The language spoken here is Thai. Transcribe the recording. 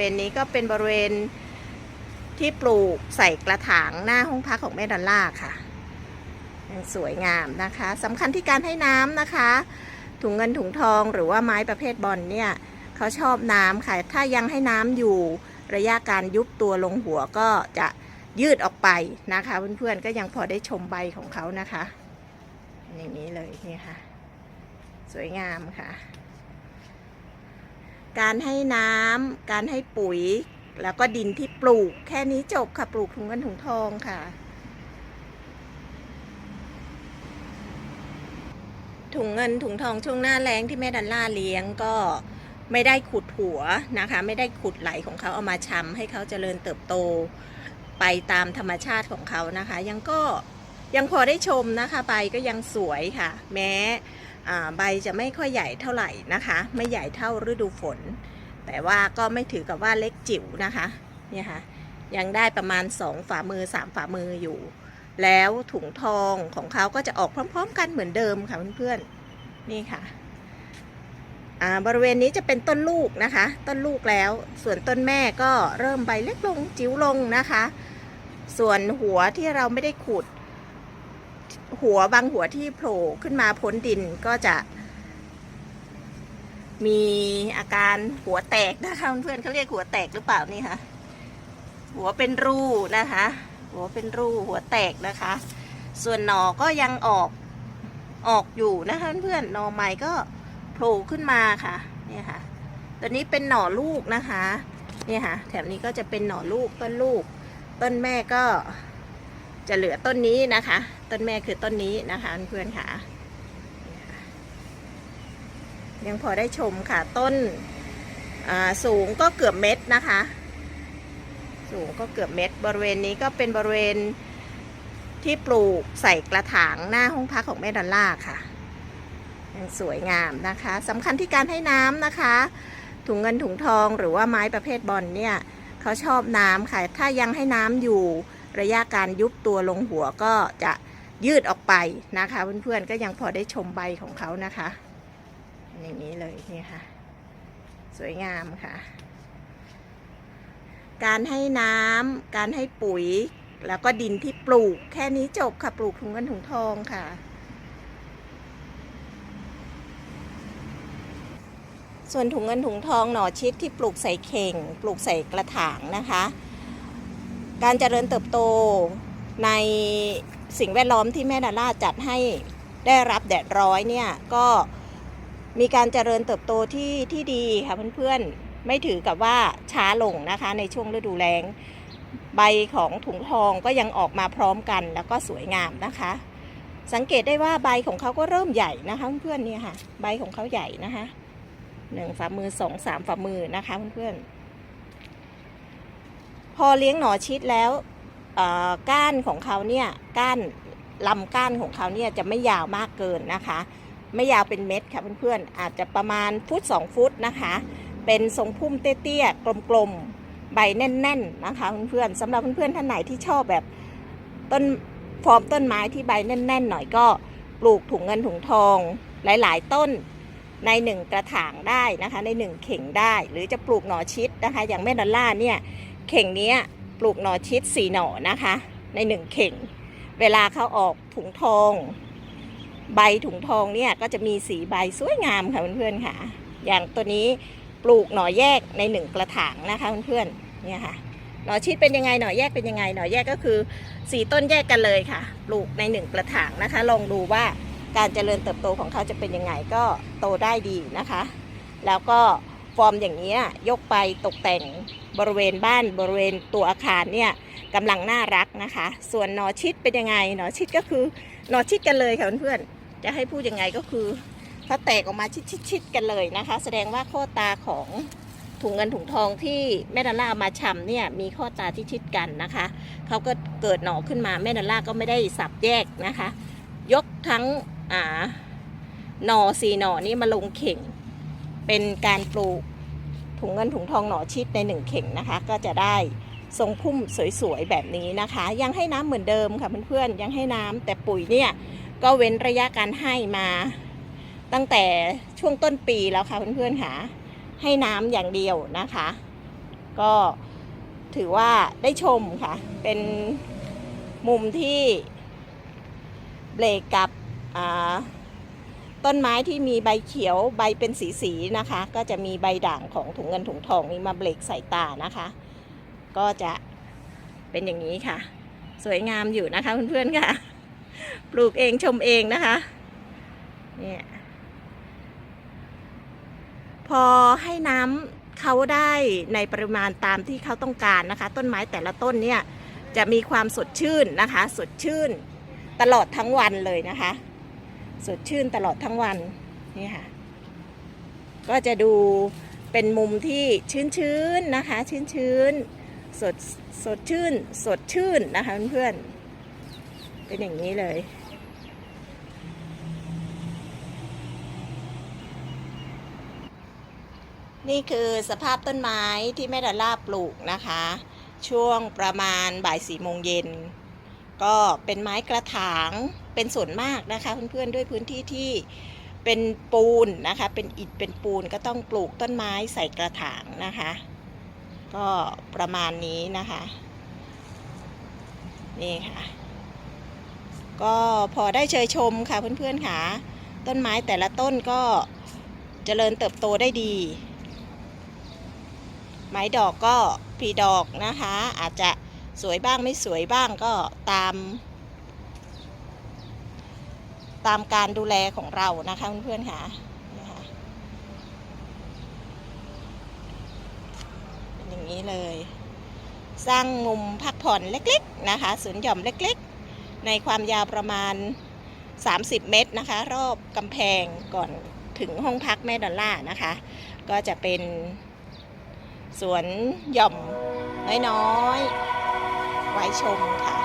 ริเวณนี้ก็เป็นบริเวณที่ปลูกใส่กระถางหน้าห้องพักของแม่ดอลล่าค่ะยังสวยงามนะคะสำคัญที่การให้น้ำนะคะ ถุงเงินถุงทองหรือว่าไม้ประเภทบอลเนี่ยเขาชอบน้ำค่ะ ถ้ายังให้น้ำอยู่ระยะการยุบตัวลงหัวก็จะยืดออกไปนะคะเพื่อนๆก็ยังพอได้ชมใบของเขานะคะ อย่างนี้เลยนี่ค่ะ สวยงามค่ะ การให้น้ำการให้ปุ๋ย แล้วก็ดินที่ปลูก แค่นี้จบค่ะปลูกถุงเงินถุงทองค่ะ ถุงเงินถุงทองช่วงหน้าแรงที่แม่ดันล่าเลี้ยงก็ไม่ได้ขุดหัวนะคะ ไม่ได้ขุดไหลของเขาเอามาชำให้เขาเจริญเติบโตไปตามธรรมชาติของเขานะคะ ยังก็ยังพอได้ชมนะคะใบก็ยังสวยค่ะ แม้ ใบจะไม่ค่อยใหญ่เท่าไหร่นะคะ ไม่ใหญ่เท่าฤดูฝน แต่ว่าก็ไม่ถือกับว่าเล็กจิ๋วนะคะเนี่ยค่ะยังได้ประมาณ 2 ฝ่ามือ 3 ฝ่ามืออยู่ แล้วถุงทองของเขาก็จะออกพร้อม ๆ กันเหมือนเดิมค่ะเพื่อนๆนี่ค่ะอ่าบริเวณนี้จะเป็นต้นลูกนะคะ ต้นลูกแล้ว ส่วนต้นแม่ก็เริ่มใบเล็กลงจิ๋วลงนะคะ ส่วนหัวที่เราไม่ได้ขุด หัวบางหัวที่โผล่ขึ้นมาพ้นดินก็จะ มีอาการหัวแตกนะคะเพื่อนเขาเรียกหัวแตกหรือเปล่านี่คะหัวเป็นรูนะคะ หัวเป็นรูหัวแตกนะคะ ส่วนหนอก็ยังออกออกอยู่นะคะเพื่อนหนอใหม่ก็โผล่ขึ้นมาค่ะเนี่ยค่ะตัวนี้เป็นหน่อลูกนะคะเนี่ยค่ะแถบนี้ก็จะเป็นหน่อลูกต้นลูก ต้นแม่ก็ จะเหลือต้นนี้นะคะ ต้นแม่คือต้นนี้นะคะเพื่อนค่ะ ยังพอได้ชมค่ะ ต้นสูงก็เกือบเม็ดนะคะ สูงก็เกือบเม็ด บริเวณนี้ก็เป็นบริเวณที่ปลูกใส่กระถางหน้าห้องพักของแม่ดอลล่าค่ะยังสวยงามนะคะสำคัญที่การให้น้ำนะคะ ถุงเงินถุงทองหรือว่าไม้ประเภทบอลเนี่ยเขาชอบน้ำค่ะ ถ้ายังให้น้ำอยู่ ระยะการยุบตัวลงหัวก็จะยืดออกไปนะคะเพื่อนๆก็ยังพอได้ชมใบของเขานะคะอย่างนี้เลยนี่ค่ะ สวยงามค่ะ การให้น้ำการให้ปุ๋ย แล้วก็ดินที่ปลูกแค่นี้จบค่ะปลูกถุงเงินถุงทองค่ะ ส่วนถุงเงินถุงทองหน่อชิดที่ปลูกใส่เข่ง ปลูกใส่กระถางนะคะ การเจริญเติบโตในสิ่งแวดล้อมที่แม่ดาล่าจัดให้ได้รับแดดร้อยเนี่ยก็มีการเจริญเติบโตที่ที่ดีค่ะเพื่อนๆไม่ถือกับว่าช้าลงนะคะ ในช่วงฤดูแล้งใบของถุงทองก็ยังออกมาพร้อมกันแล้วก็สวยงามนะคะ สังเกตได้ว่าใบของเขาก็เริ่มใหญ่นะคะเพื่อนๆเนี่ยค่ะ ใบของเขาใหญ่นะคะหนึ่งฝ่ามือสองสามฝ่ามือนะคะเพื่อนๆ พอเลี้ยงหนอชิดแล้วก้านของเขาเนี่ยก้านลำก้านของเขาเนี่ยจะไม่ยาวมากเกินนะคะ ไม่ยาวเป็นเม็ดค่ะเพื่อนๆอาจจะประมาณฟุต2 ฟุตนะคะ เป็นทรงพุ่มเตี้ยๆกลมๆใบแน่น ๆนะคะเพื่อนๆสำหรับเพื่อนๆท่านไหนที่ชอบแบบต้นฟอร์มต้นไม้ที่ใบแน่น ๆ หน่อยก็ปลูกถุงเงินถุงทองหลาย ๆ ต้นในหนึ่งกระถางได้นะคะ ในหนึ่งเข่งได้ หรือจะปลูกหน่อชิดนะคะ อย่างแม่ดอลล่าเนี่ย เข่งนี้ปลูกหน่อชิดสี่หน่อนะคะ ในหนึ่งเข่ง เวลาเขาออกถุงทอง ใบถุงทองเนี่ยก็จะมีสีใบสวยงามค่ะเพื่อนๆค่ะ อย่างตัวนี้ปลูกหน่อแยกในหนึ่งกระถางนะคะเพื่อนๆเนี่ยค่ะหน่อชิดเป็นยังไงหน่อแยกเป็นยังไงหน่อแยกก็คือสีต้นแยกกันเลยค่ะ ปลูกในหนึ่งกระถางนะคะ ลองดูว่าการเจริญเติบโตของเขาจะเป็นยังไงก็โตได้ดีนะคะ แล้วก็ ฟอร์มอย่างนี้ยกไปตกแต่งบริเวณบ้านบริเวณตัวอาคารเนี่ยกำลังน่ารักนะคะ ส่วนหนอชิดเป็นยังไงหนอชิดก็คือหนอชิดกันเลยค่ะเพื่อนๆจะให้พูดยังไงก็คือเขาแตกออกมาชิดๆกันเลยนะคะ แสดงว่าข้อตาของถุงเงินถุงทองที่แม่ดอลล่ามาชำเนี่ยมีข้อตาที่ชิดกันนะคะเขาก็เกิดหนอขึ้นมาแม่ดอลล่าก็ไม่ได้สับแยกนะคะ ยกทั้งอ่าหน่อสี่หนอนี้มาลงเข่ง เป็นการปลูกถุงเงินถุงทองหน่อชิดในหนึ่งเข่งนะคะ ก็จะได้ทรงพุ่มสวยๆแบบนี้นะคะ ยังให้น้ำเหมือนเดิมค่ะเพื่อนๆยังให้น้ำแต่ปุ๋ยเนี่ยก็เว้นระยะการให้มาตั้งแต่ช่วงต้นปีแล้วค่ะเพื่อนๆค่ะให้น้ำอย่างเดียวนะคะ ก็ถือว่าได้ชมค่ะ เป็นมุมที่เบรกกับอ่า ต้นไม้ที่มีใบเขียวใบเป็นสีสีนะคะ ก็จะมีใบด่างของถุงเงินถุงทองนี้มาเบรกใส่ตานะคะ ก็จะเป็นอย่างนี้ค่ะ สวยงามอยู่นะคะเพื่อนๆค่ะ ปลูกเองชมเองนะคะเนี่ยพอให้น้ำเขาได้ในปริมาณตามที่เขาต้องการนะคะ ต้นไม้แต่ละต้นเนี่ยจะมีความสดชื่นนะคะ สดชื่น ตลอดทั้งวันเลยนะคะ สดชื่นตลอดทั้งวันนี่ค่ะ ก็จะดูเป็นมุมที่ชื้นๆนะคะ ชื้นๆสดสดชื่น สดชื่นนะคะเพื่อนๆเป็นอย่างนี้เลยนี่คือสภาพต้นไม้ที่แม่ดาล่าปลูกนะคะ ช่วงประมาณบ่ายสี่โมงเย็น ก็เป็นไม้กระถางเป็นส่วนมากนะคะเพื่อนๆด้วยพื้นที่ที่เป็นปูนนะคะ เป็นอิฐเป็นปูนก็ต้องปลูกต้นไม้ใส่กระถางนะคะ ก็ประมาณนี้นะคะ นี่ค่ะ ก็พอได้เชยชมค่ะเพื่อนๆค่ะ ต้นไม้แต่ละต้นก็เจริญเติบโตได้ดี ไม้ดอกก็พีดอกนะคะ อาจจะ สวยบ้างไม่สวยบ้างก็ตาม ตามการดูแลของเรานะคะเพื่อนๆค่ะเป็นอย่างนี้เลย สร้างมุมพักผ่อนเล็กๆนะคะสวนหย่อมเล็กๆ ในความยาวประมาณ 30 เมตรนะคะ รอบกำแพงก่อนถึงห้องพักแม่ดอลล่านะคะ ก็จะเป็นสวนหย่อมน้อยๆ ว้ชมค่ะ